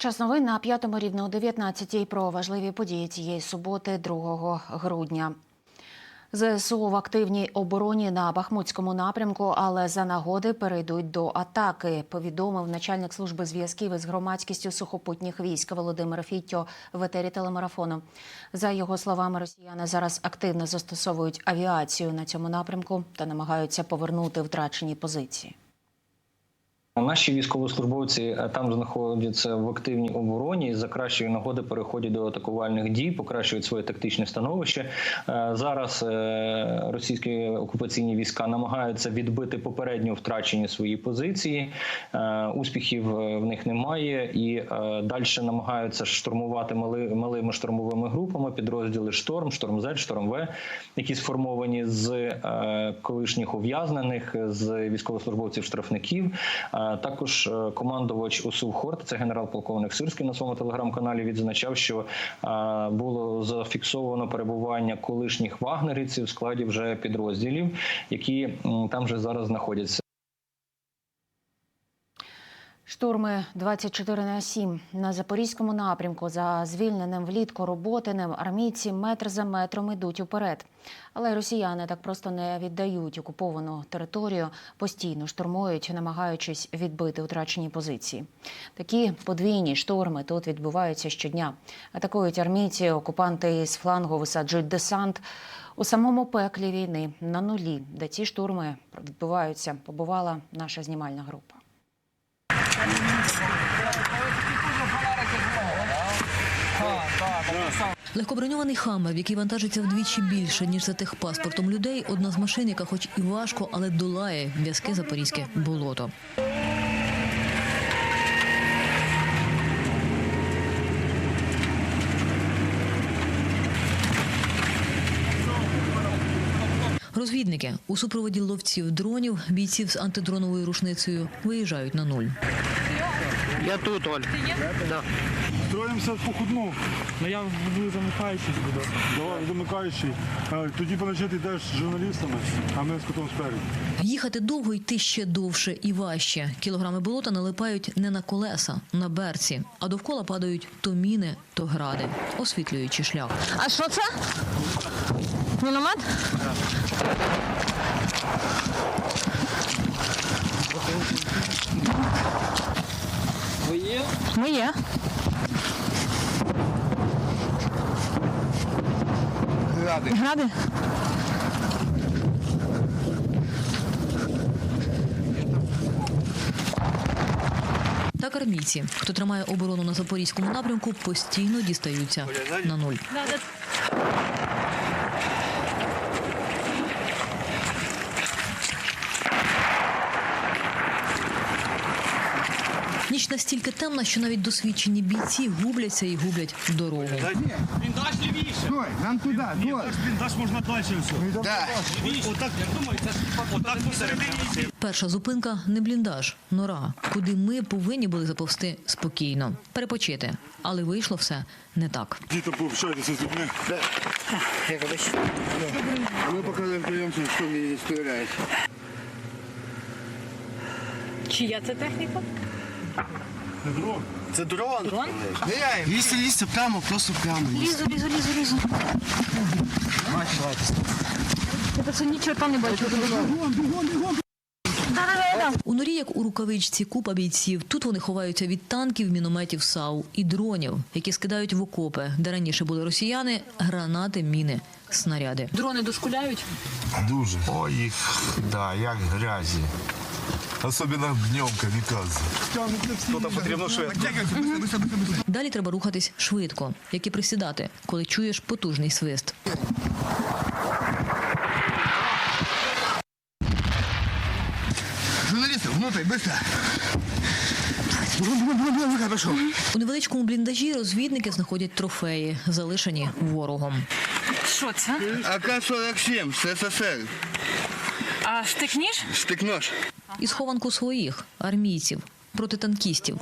Час новин на п'ятому рівно о 19 про важливі події цієї суботи, 2 грудня. ЗСУ в активній обороні на Бахмутському напрямку, але за нагоди перейдуть до атаки. Повідомив начальник служби зв'язків із громадськістю сухопутніх військ Володимир Фіттьо в етері телемарафону. За його словами, росіяни зараз активно застосовують авіацію на цьому напрямку та намагаються повернути втрачені позиції. Наші військовослужбовці е, там знаходяться в активній обороні. За кращої нагоди переходять до атакувальних дій, покращують своє тактичне становище. Е, Зараз е, російські окупаційні війська намагаються відбити попередньо втрачені свої позиції. Успіхів в них немає, і далі намагаються штурмувати мали- малими штурмовими групами. Підрозділи шторм, шторм З, шторм В, які сформовані з колишніх ув'язнених, з військовослужбовців штрафників. Е, Також е, командувач ОСУ Хорт, це генерал-полковник Сирський на своєму телеграм-каналі відзначав, що е, було зафіксовано перебування колишніх вагнерівців в складі вже підрозділів, які там вже зараз знаходяться. Штурми 24 на 7 на запорізькому напрямку за звільненим влітку роботиним армійці метр за метром йдуть уперед. Але росіяни так просто не віддають окуповану територію, постійно штурмують, намагаючись відбити втрачені позиції. Такі подвійні штурми тут відбуваються щодня. Атакують армійці, окупанти з флангу висаджують десант. У самому пеклі війни на нулі, де ці штурми відбуваються, побувала наша знімальна група. Легкоброньований хаммер, який вантажиться вдвічі більше, ніж за техпаспортом людей, одна з машин, яка хоч і важко, але долає в'язке запорізьке болото. Розвідники у супроводі ловців дронів, бійців з антидроновою рушницею виїжджають на нуль. Я тут, Оль. Да. Строїмося в походну. Ну я буду замикаючись буду. Давай замикаючий. Е, Тоді поночі ти йдеш з журналістами, а ми з котом спереду. Їхати довго йти ще довше і важче. Кілограми болота налипають не на колеса, на берці, а довкола падають то міни, то гради, освітлюючи шлях. А що це? Міномет? Ви є? Ми є. Ради. Гради? Так армійці, хто тримає оборону на запорізькому напрямку, постійно дістаються на нуль. Ніч настільки темна, що навіть досвідчені бійці губляться і гублять дорогу. Бліндаж лівіше. Стой, нам туди, стой. Бліндаж можна далі все. Да. Отак, я думаю, це ж отак посередині. Перша зупинка не бліндаж, нора, куди ми повинні були заповзти спокійно, перепочити. Але вийшло все не так. Діти пообщайтеся з людьми. А ми показуємо прийомцям, що мені стріляють. Чия це техніка? Це дрон. Дрон? Лізьте, лізьте прямо, просто прямо. Лізу, лізу, лізу, лізу. Я це нічого там не бачу. У норі, як у рукавичці, купа бійців. Тут вони ховаються від танків, мінометів САУ і дронів, які скидають в окопи, де раніше були росіяни, гранати, міни, снаряди. Дрони дошкуляють. Дуже. Ой, їх, да, як грязі. Особливо днем камікадзе. Тут потрібно швидко. Далі треба рухатись швидко, як і присідати, коли чуєш потужний свист. Журналісти. У невеличкому бліндажі розвідники знаходять трофеї, залишені ворогом. Що це? АК-47 СССР. А штик-ніж? І схованку своїх армійців проти танкістів.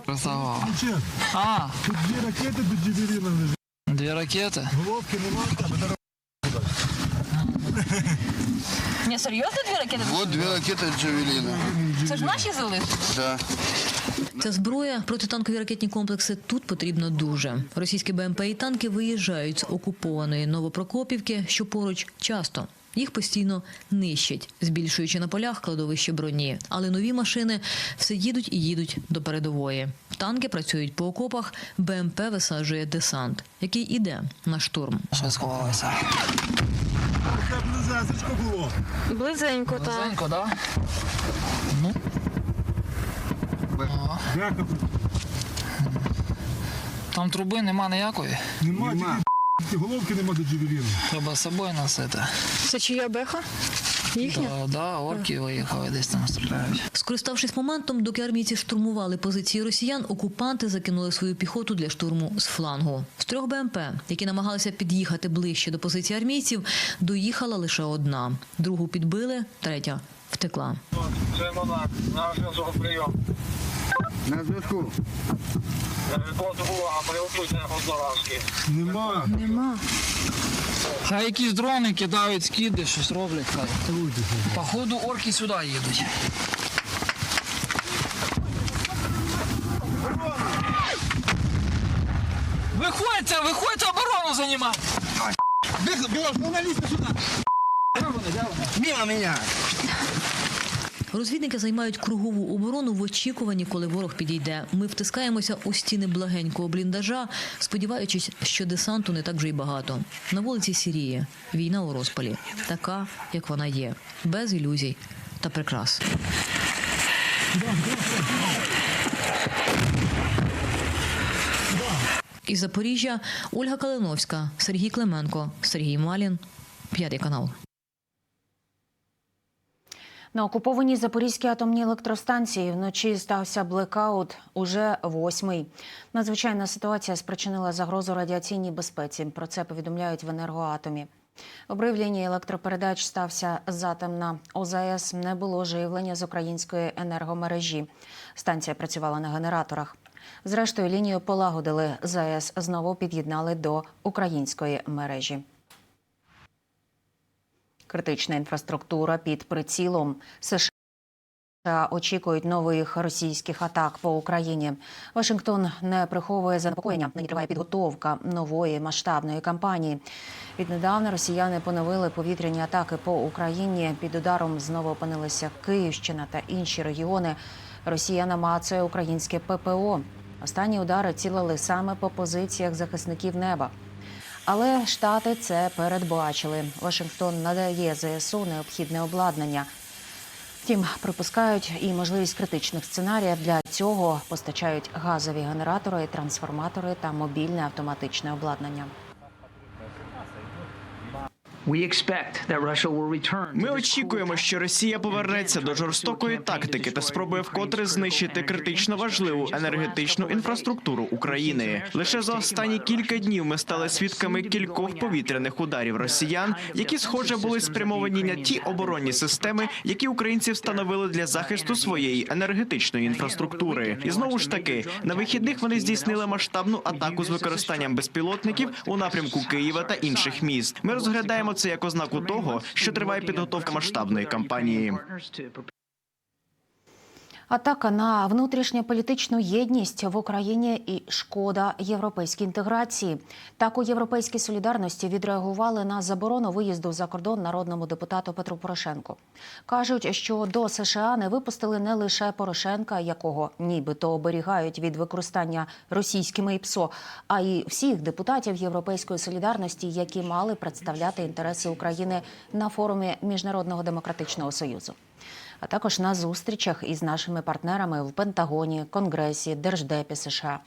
А, Тут дві ракети до Джевеліна лежать. дві ракети. Головки нема, тебе Ні, серйозно дві ракети? Вот две ракеты Джавелина. Це ж наші зали? Да. Ця зброя, протитанкові ракетні комплекси тут потрібно дуже. Російські БМП і танки виїжджають з окупованої Новопрокопівки, що поруч часто. Їх постійно нищать, збільшуючи на полях кладовище броні. Але нові машини все їдуть і їдуть до передової. Танки працюють по окопах, БМП висаджує десант, який іде на штурм. Що сховалося? Це близесечко було. Близенько, так. Зенько, да? Дяка, Там труби нема ніякої. нема, тільки головки нема до джевеліну. Треба з собою носити. Це чия беха? Да, да, орки виїхали, десь там стріляють. Скориставшись моментом, доки армійці штурмували позиції росіян, окупанти закинули свою піхоту для штурму з флангу. З трьох БМП, які намагалися під'їхати ближче до позиції армійців, доїхала лише одна. Другу підбили, третя втекла. Це монах. На зв'язок прийом. На зв'язку. Код увага, приготуйся одноразки. Нема. Нема. Хай якісь дрони кидають, скиди, щось роблять. Хай. Походу орки сюди їдуть. Виходьте, виходьте оборону займати! Мимо меня. Розвідники займають кругову оборону в очікуванні, коли ворог підійде. Ми втискаємося у стіни благенького бліндажа, сподіваючись, що десанту не так вже й багато. На вулиці Сірії війна у розпалі, така, як вона є, без ілюзій та прикрас. Із Запоріжжя Ольга Калиновська, Сергій Клименко, Сергій Малін, п'ятий канал. На окупованій Запорізькій атомній електростанції вночі стався блекаут уже восьмий. Надзвичайна ситуація спричинила загрозу радіаційній безпеці. Про це повідомляють в енергоатомі. Обрив лінії електропередач стався затем на ОЗАЕС. Не було живлення з української енергомережі. Станція працювала на генераторах. Зрештою, лінію полагодили. ЗАЕС знову під'єднали до української мережі. Критична інфраструктура під прицілом. США очікують нових російських атак по Україні. Вашингтон не приховує занепокоєння. Нині триває підготовка нової масштабної кампанії. Віднедавна росіяни поновили повітряні атаки по Україні. Під ударом знову опинилися Київщина та інші регіони. Росія намацує українське ППО. Останні удари цілили саме по позиціях захисників неба. Але штати це передбачили. Вашингтон надає ЗСУ необхідне обладнання. Втім, припускають і можливість критичних сценаріїв. Для цього постачають газові генератори, трансформатори та мобільне автоматичне обладнання. Ми очікуємо, що Росія повернеться до жорстокої тактики та спробує вкотре знищити критично важливу енергетичну інфраструктуру України. Лише за останні кілька днів ми стали свідками кількох повітряних ударів росіян, які, схоже, були спрямовані на ті оборонні системи, які українці встановили для захисту своєї енергетичної інфраструктури. І знову ж таки, на вихідних вони здійснили масштабну атаку з використанням безпілотників у напрямку Києва та інших міст. Ми розглядаємо це як ознаку того, що триває підготовка масштабної кампанії. Атака на внутрішньополітичну єдність в Україні і шкода європейській інтеграції. Так у європейській солідарності відреагували на заборону виїзду за кордон народному депутату Петру Порошенку. кажуть, що до США не випустили не лише Порошенка, якого нібито оберігають від використання російськими ІПСО, а й всіх депутатів Європейської солідарності, які мали представляти інтереси України на форумі Міжнародного демократичного союзу а також на зустрічах із нашими партнерами в Пентагоні, Конгресі, Держдепі США.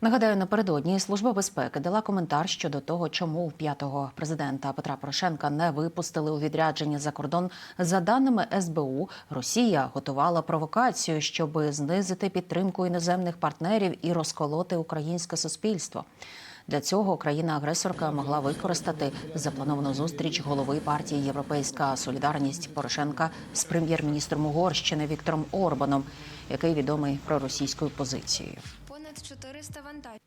Нагадаю, напередодні служба безпеки дала коментар щодо того, чому п'ятого президента Петра Порошенка не випустили у відрядження за кордон. За даними СБУ, Росія готувала провокацію, щоб знизити підтримку іноземних партнерів і розколоти українське суспільство. Для цього країна-агресорка могла використати заплановану зустріч голови партії Європейська Солідарність Порошенка з прем'єр-міністром Угорщини Віктором Орбаном, який відомий проросійською позицією. Понад 400 вантажів.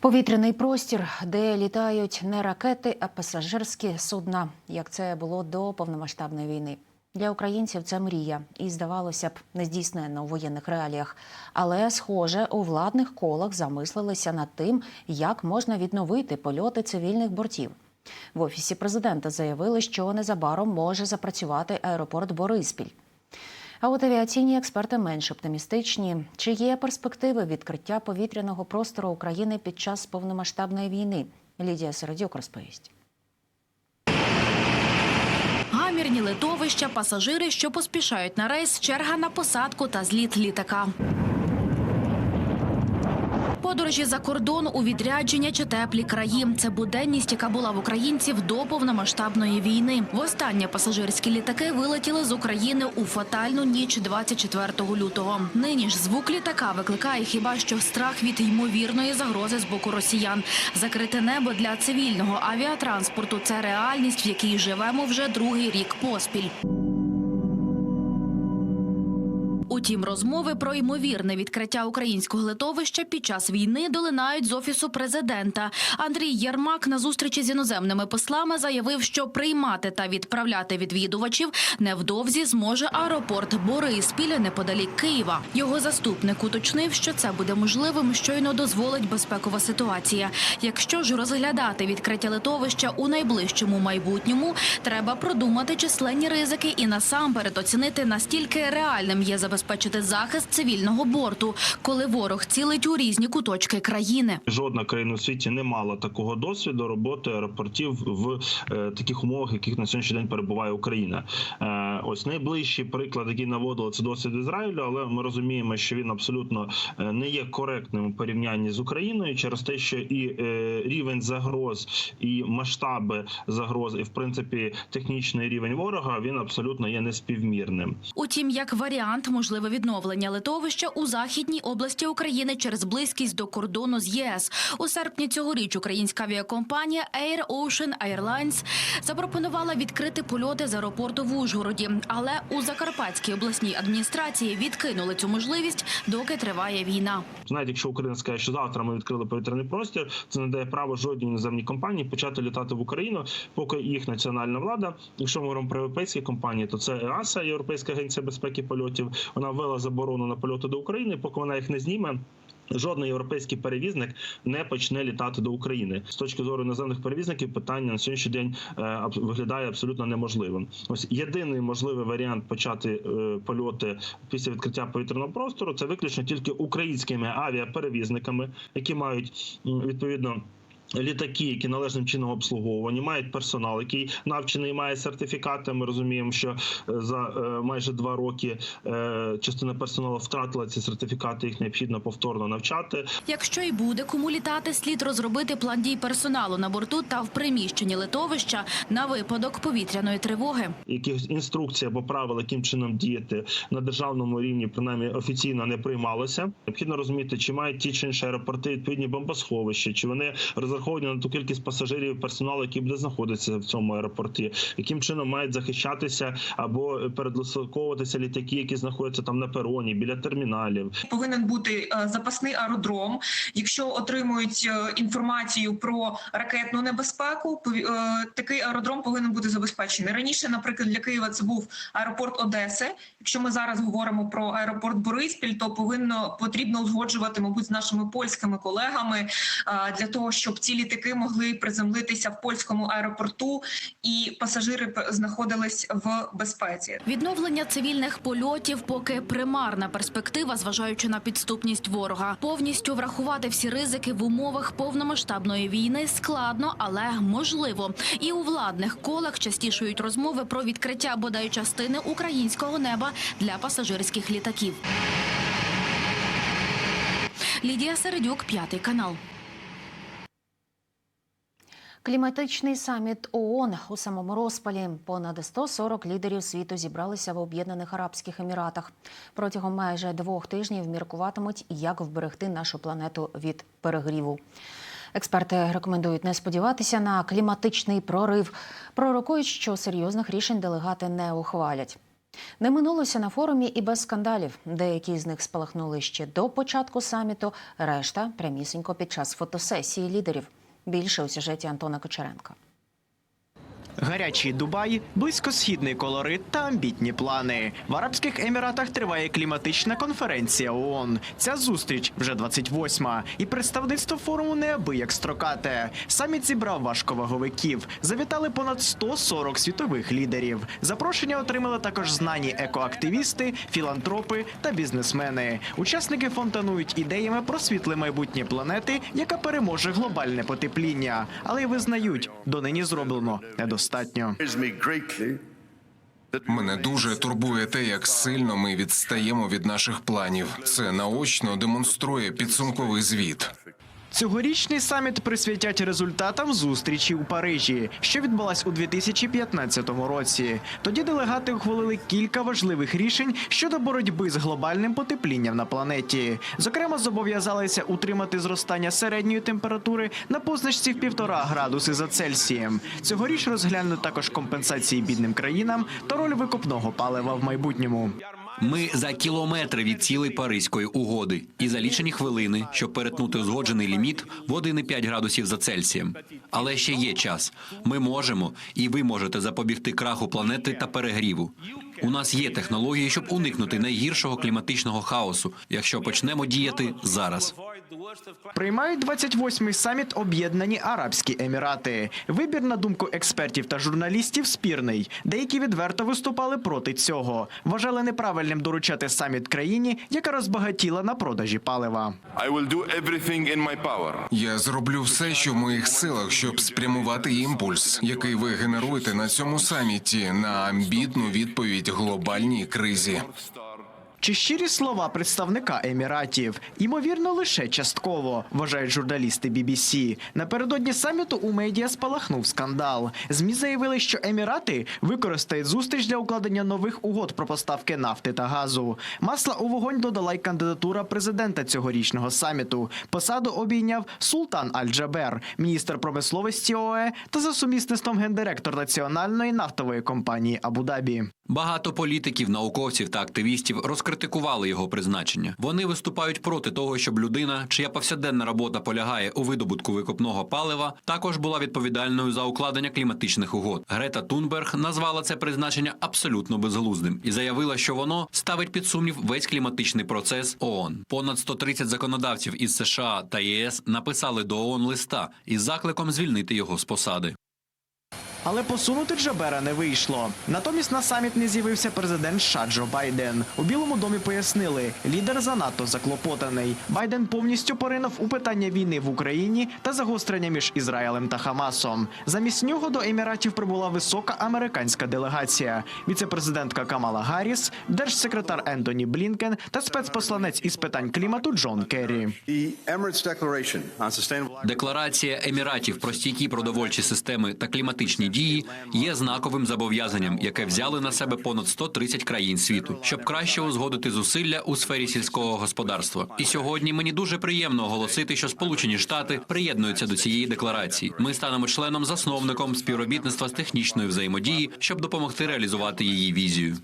Повітряний простір, де літають не ракети, а пасажирські судна, як це було до повномасштабної війни. Для українців це мрія, і здавалося б, нездійсненна у воєнних реаліях. Але, схоже, у владних колах замислилися над тим, як можна відновити польоти цивільних бортів. В офісі президента заявили, що незабаром може запрацювати аеропорт Бориспіль. А от авіаційні експерти менш оптимістичні. Чи є перспективи відкриття повітряного простору України під час повномасштабної війни? Лідія Середюк розповість. Гамірні литовища, пасажири, що поспішають на рейс, черга на посадку та зліт літака. Подорожі за кордон у відрядження чи теплі краї це буденність, яка була в українців до повномасштабної війни. Востаннє пасажирські літаки вилетіли з України у фатальну ніч 24 лютого. Нині ж звук літака викликає хіба що страх від ймовірної загрози з боку росіян. Закрите небо для цивільного авіатранспорту це реальність, в якій живемо вже другий рік поспіль. Утім, розмови про ймовірне відкриття українського литовища під час війни долинають з офісу президента. Андрій Єрмак на зустрічі з іноземними послами заявив, що приймати та відправляти відвідувачів невдовзі зможе аеропорт Бориспіль неподалік Києва. Його заступник уточнив, що це буде можливим, щойно дозволить безпекова ситуація. Якщо ж розглядати відкриття литовища у найближчому майбутньому, треба продумати численні ризики і насамперед оцінити настільки реальним є забезпечити захист цивільного борту, коли ворог цілить у різні куточки країни. Жодна країна у світі не мала такого досвіду роботи аеропортів в е, таких умовах, яких на сьогоднішній день перебуває Україна. Е, ось найближчий приклад, який наводили, це досвід Ізраїлю, але ми розуміємо, що він абсолютно е, не є коректним у порівнянні з Україною через те, що і рівень загроз, і масштаби загроз, і в принципі технічний рівень ворога він абсолютно є неспівмірним. Утім, як варіант, можливе відновлення литовища у західній області України через близькість до кордону з ЄС. У серпні цьогоріч українська авіакомпанія Air Ocean Airlines запропонувала відкрити польоти з аеропорту в Ужгороді, але у Закарпатській обласній адміністрації відкинули цю можливість, доки триває війна. Знаєте, якщо Україна скаже, що завтра ми відкрили повітряний простір, це не дає право жодній іноземній компанії почати літати в Україну, поки їх національна влада. Якщо ми говоримо про європейські компанії, то це ЕАСА, Європейська агенція безпеки польотів. Вона ввела заборону на польоти до України. Поки вона їх не зніме. Жодний європейський перевізник не почне літати до України з точки зору іноземних перевізників. Питання на сьогоднішній день е, виглядає абсолютно неможливим. Ось єдиний можливий варіант почати е, польоти після відкриття повітряного простору це виключно тільки українськими авіаперевізниками, які мають відповідно. Літаки, які належним чином обслуговувані, мають персонал, який навчений, має сертифікати. Ми розуміємо, що е, за е, майже два роки е, частина персоналу втратила ці сертифікати. Їх необхідно повторно навчати. Якщо й буде кому літати, слід розробити план дій персоналу на борту та в приміщенні литовища на випадок повітряної тривоги. Якихось інструкцій або правил, яким чином діяти на державному рівні, принаймні офіційно не приймалося. Необхідно розуміти, чи мають ті чи інші аеропорти відповідні бомбосховища, чи вони розраховані на ту кількість пасажирів, персоналу, який буде знаходитися в цьому аеропорті, яким чином мають захищатися або передислоковуватися літаки, які знаходяться там на пероні біля терміналів. повинен бути е, запасний аеродром. Якщо отримують е, інформацію про ракетну небезпеку, е, такий аеродром повинен бути забезпечений. Раніше, наприклад, для Києва це був аеропорт Одеси. Якщо ми зараз говоримо про аеропорт Бориспіль, то повинно потрібно узгоджувати, мабуть, з нашими польськими колегами для того, щоб ці літаки могли приземлитися в польському аеропорту і пасажири знаходились в безпеці. Відновлення цивільних польотів поки примарна перспектива, зважаючи на підступність ворога. Повністю врахувати всі ризики в умовах повномасштабної війни складно, але можливо. І у владних колах частішують розмови про відкриття бодай частини українського неба для пасажирських літаків. Лідія Середюк, п'ятий канал. Кліматичний саміт ООН у самому розпалі. Понад 140 лідерів світу зібралися в Об'єднаних Арабських Еміратах. Протягом майже двох тижнів міркуватимуть, як вберегти нашу планету від перегріву. Експерти рекомендують не сподіватися на кліматичний прорив. Пророкують, що серйозних рішень делегати не ухвалять. Не минулося на форумі і без скандалів. Деякі з них спалахнули ще до початку саміту, решта прямісінько під час фотосесії лідерів. Більше у сюжеті Антона Кочеренка. Гарячий Дубай, близькосхідний колорит та амбітні плани. В Арабських Еміратах триває кліматична конференція ООН. Ця зустріч вже 28-ма. І представництво форуму неабияк строкате. Саміт зібрав важковаговиків. Завітали понад 140 світових лідерів. Запрошення отримали також знані екоактивісти, філантропи та бізнесмени. Учасники фонтанують ідеями про світле майбутнє планети, яка переможе глобальне потепління. Але й визнають, донині зроблено недостатньо. Мене дуже турбує те, як сильно ми відстаємо від наших планів. Це наочно демонструє підсумковий звіт. Цьогорічний саміт присвятять результатам зустрічі у Парижі, що відбулась у 2015 році. Тоді делегати ухвалили кілька важливих рішень щодо боротьби з глобальним потеплінням на планеті. Зокрема, зобов'язалися утримати зростання середньої температури на позначці в півтора градуси за Цельсієм. Цьогоріч розглянуть також компенсації бідним країнам та роль викопного палива в майбутньому. Ми за кілометри від цілей Паризької угоди і за лічені хвилини, щоб перетнути узгоджений ліміт в 1,5 градусів за Цельсієм. Але ще є час. Ми можемо, і ви можете запобігти краху планети та перегріву. У нас є технології, щоб уникнути найгіршого кліматичного хаосу, якщо почнемо діяти зараз. Приймають 28-й саміт Об'єднані Арабські Емірати. Вибір, на думку експертів та журналістів, спірний. Деякі відверто виступали проти цього. Вважали неправильним доручати саміт країні, яка розбагатіла на продажі палива. Я зроблю все, що в моїх силах, щоб спрямувати імпульс, який ви генеруєте на цьому саміті, на амбітну відповідь глобальній кризі. Чи щирі слова представника еміратів? Ймовірно, лише частково, вважають журналісти BBC. Напередодні саміту у медіа спалахнув скандал. Змі заявили, що емірати використають зустріч для укладення нових угод про поставки нафти та газу. Масла у вогонь додала й кандидатура президента цьогорічного саміту. Посаду обійняв Султан Аль-Джабер, міністр промисловості ОЕ та за сумісництвом гендиректор національної нафтової компанії Абу-Дабі. Багато політиків, науковців та активістів розкритикували його призначення. Вони виступають проти того, щоб людина, чия повсякденна робота полягає у видобутку викопного палива, також була відповідальною за укладення кліматичних угод. Грета Тунберг назвала це призначення абсолютно безглуздим і заявила, що воно ставить під сумнів весь кліматичний процес ООН. Понад 130 законодавців із США та ЄС написали до ООН листа із закликом звільнити його з посади. Але посунути Джабера не вийшло. Натомість на саміт не з'явився президент США Джо Байден. У Білому домі пояснили, лідер занадто заклопотаний. Байден повністю поринув у питання війни в Україні та загострення між Ізраїлем та Хамасом. Замість нього до еміратів прибула висока американська делегація: віцепрезидентка Камала Гарріс, держсекретар Ентоні Блінкен та спецпосланець із питань клімату Джон Керрі. Декларація Еміратів про стійкі продовольчі системи та кліматичні дії є знаковим зобов'язанням, яке взяли на себе понад 130 країн світу, щоб краще узгодити зусилля у сфері сільського господарства. І сьогодні мені дуже приємно оголосити, що Сполучені Штати приєднуються до цієї декларації. Ми станемо членом засновником співробітництва з технічної взаємодії, щоб допомогти реалізувати її візію.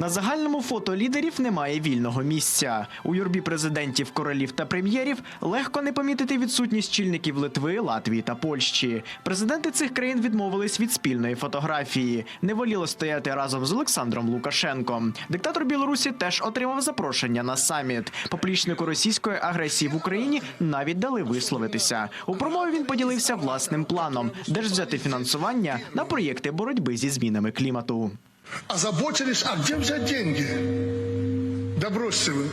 На загальному фото лідерів немає вільного місця. У юрбі президентів, королів та прем'єрів легко не помітити відсутність чільників Литви, Латвії та Польщі. Президенти цих країн відмовились від спільної фотографії. Не воліло стояти разом з Олександром Лукашенком. Диктатор Білорусі теж отримав запрошення на саміт. Поплічнику російської агресії в Україні навіть дали висловитися. У промові він поділився власним планом, де ж взяти фінансування на проєкти боротьби зі змінами клімату. Озаботились, а где взять деньги? Да бросьте вы.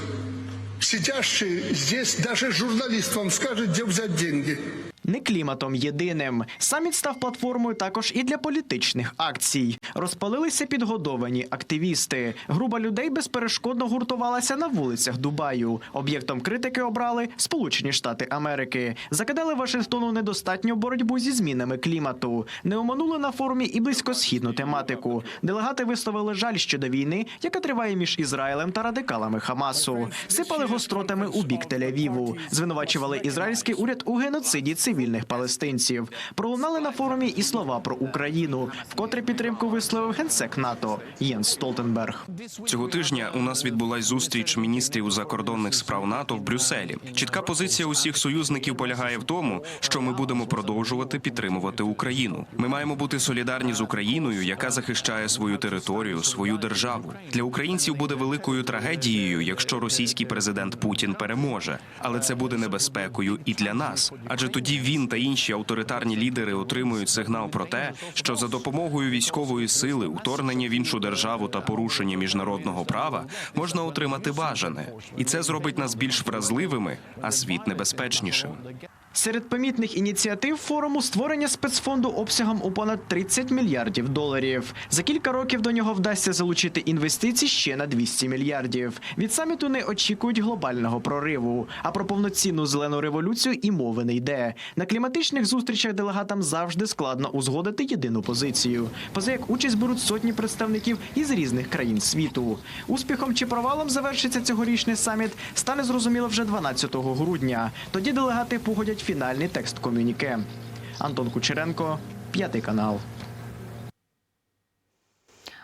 Сидящий здесь даже журналист вам скажет, где взять деньги. Не кліматом єдиним. Саміт став платформою також і для політичних акцій. Розпалилися підгодовані активісти. Група людей безперешкодно гуртувалася на вулицях Дубаю. Об'єктом критики обрали Сполучені Штати Америки. Закидали Вашингтону недостатню боротьбу зі змінами клімату. Не оминули на форумі і близькосхідну тематику. Делегати висловили жаль щодо війни, яка триває між Ізраїлем та радикалами Хамасу. Сипали гостротами у бік Тель-Авіву. Звинувачували ізраїльський уряд у геноциді цивільних цивільних палестинців. Пролунали на форумі і слова про Україну, вкотре підтримку висловив генсек НАТО Єнс Столтенберг. Цього тижня у нас відбулась зустріч міністрів закордонних справ НАТО в Брюсселі. Чітка позиція усіх союзників полягає в тому, що ми будемо продовжувати підтримувати Україну. Ми маємо бути солідарні з Україною, яка захищає свою територію, свою державу. Для українців буде великою трагедією, якщо російський президент Путін переможе, але це буде небезпекою і для нас. Адже тоді він та інші авторитарні лідери отримують сигнал про те, що за допомогою військової сили, уторгнення в іншу державу та порушення міжнародного права можна отримати бажане, і це зробить нас більш вразливими, а світ небезпечнішим. Серед помітних ініціатив форуму створення спецфонду обсягом у понад 30 мільярдів доларів. За кілька років до нього вдасться залучити інвестицій ще на 200 мільярдів. Від саміту не очікують глобального прориву. А про повноцінну зелену революцію і мови не йде. На кліматичних зустрічах делегатам завжди складно узгодити єдину позицію. Поза як участь беруть сотні представників із різних країн світу. Успіхом чи провалом завершиться цьогорічний саміт, стане зрозуміло вже 12 грудня. Тоді делегати погодять фінальний текст комюніке. Антон Кучеренко, п'ятий канал.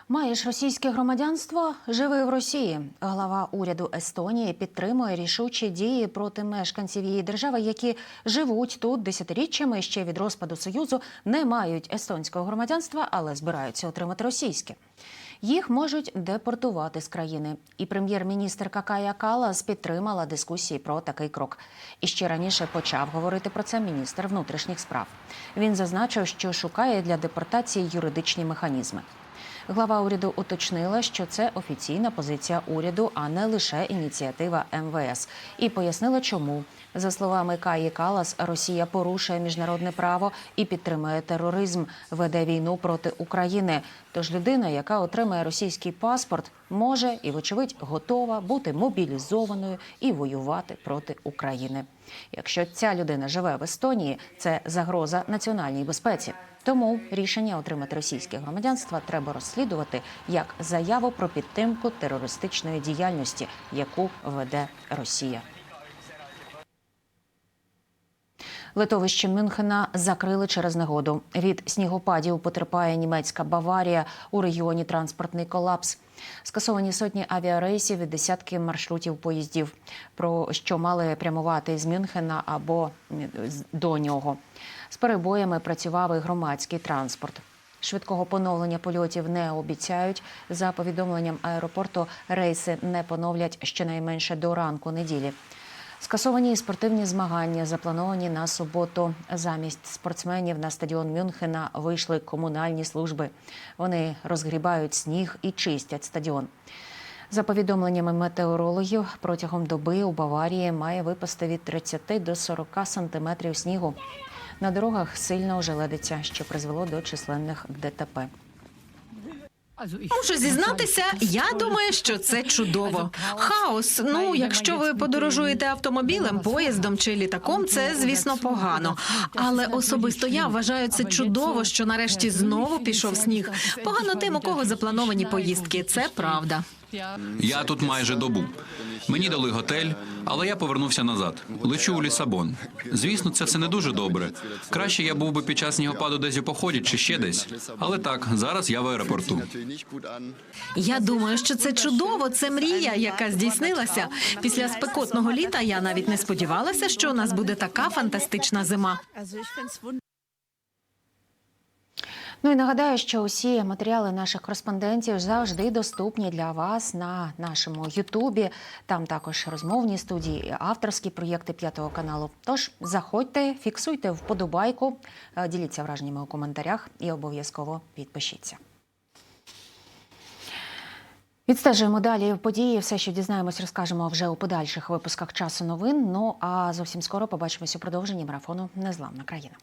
Маєш російське громадянство? Живи в Росії. Глава уряду Естонії підтримує рішучі дії проти мешканців її держави, які живуть тут десятиріччями ще від розпаду союзу, не мають естонського громадянства, але збираються отримати російське. Їх можуть депортувати з країни. І прем'єр-міністр Какая Калас підтримала дискусії про такий крок. І ще раніше почав говорити про це міністр внутрішніх справ. Він зазначив, що шукає для депортації юридичні механізми. Глава уряду уточнила, що це офіційна позиція уряду, а не лише ініціатива МВС, і пояснила, чому. За словами Каї Калас, Росія порушує міжнародне право і підтримує тероризм, веде війну проти України. Тож людина, яка отримає російський паспорт, може і, вочевидь, готова бути мобілізованою і воювати проти України. Якщо ця людина живе в Естонії, це загроза національній безпеці. Тому рішення отримати російське громадянство треба розслідувати як заяву про підтримку терористичної діяльності, яку веде Росія. Литовище Мюнхена закрили через негоду. Від снігопадів потерпає німецька Баварія у регіоні транспортний колапс. Скасовані сотні авіарейсів і десятки маршрутів поїздів, про що мали прямувати з Мюнхена або до нього. З перебоями працював і громадський транспорт. Швидкого поновлення польотів не обіцяють. За повідомленням аеропорту, рейси не поновлять щонайменше до ранку неділі. Скасовані спортивні змагання заплановані на суботу. Замість спортсменів на стадіон Мюнхена вийшли комунальні служби. Вони розгрібають сніг і чистять стадіон. За повідомленнями метеорологів, протягом доби у Баварії має випасти від 30 до 40 сантиметрів снігу. На дорогах сильно ожеледиться, що призвело до численних ДТП. Мушу зізнатися, я думаю, що це чудово. Хаос. Ну, якщо ви подорожуєте автомобілем, поїздом чи літаком, це звісно погано. Але особисто я вважаю це чудово, що нарешті знову пішов сніг. Погано тим, у кого заплановані поїздки. Це правда. Я тут майже добу. Мені дали готель, але я повернувся назад. Лечу у Лісабон. Звісно, це все не дуже добре. Краще я був би під час снігопаду десь у поході чи ще десь. Але так, зараз я в аеропорту. Я думаю, що це чудово. Це мрія, яка здійснилася. Після спекотного літа я навіть не сподівалася, що у нас буде така фантастична зима. Ну і нагадаю, що усі матеріали наших кореспондентів завжди доступні для вас на нашому Ютубі. Там також розмовні студії, авторські проєкти п'ятого каналу. Тож заходьте, фіксуйте вподобайку, е, діліться враженнями у коментарях і обов'язково підпишіться. Відстежуємо далі події. Все, що дізнаємось, розкажемо вже у подальших випусках часу новин. Ну а зовсім скоро побачимось у продовженні марафону Незламна країна.